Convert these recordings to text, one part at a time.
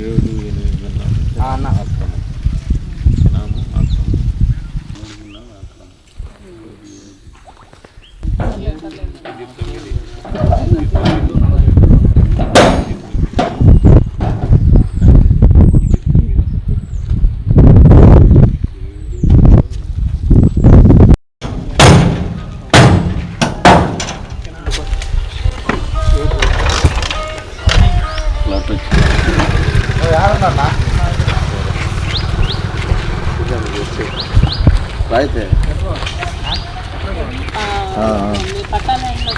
ఏడు ఎనిమిది అన్న రాయితే మీ పట్టాలు ఏంటో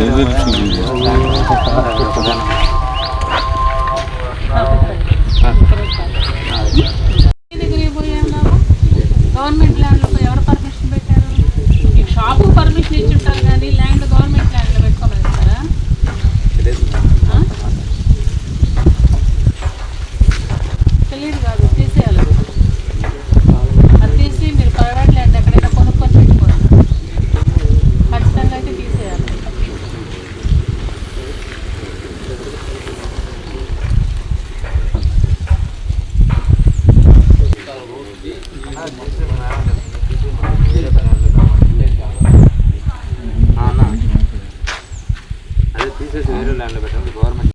దగ్గరికి గవర్నమెంట్ ల్యాండ్లో తీసేసి వేరే ల్యాండ్లో పెట్టండి. Government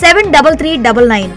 seven double three double nine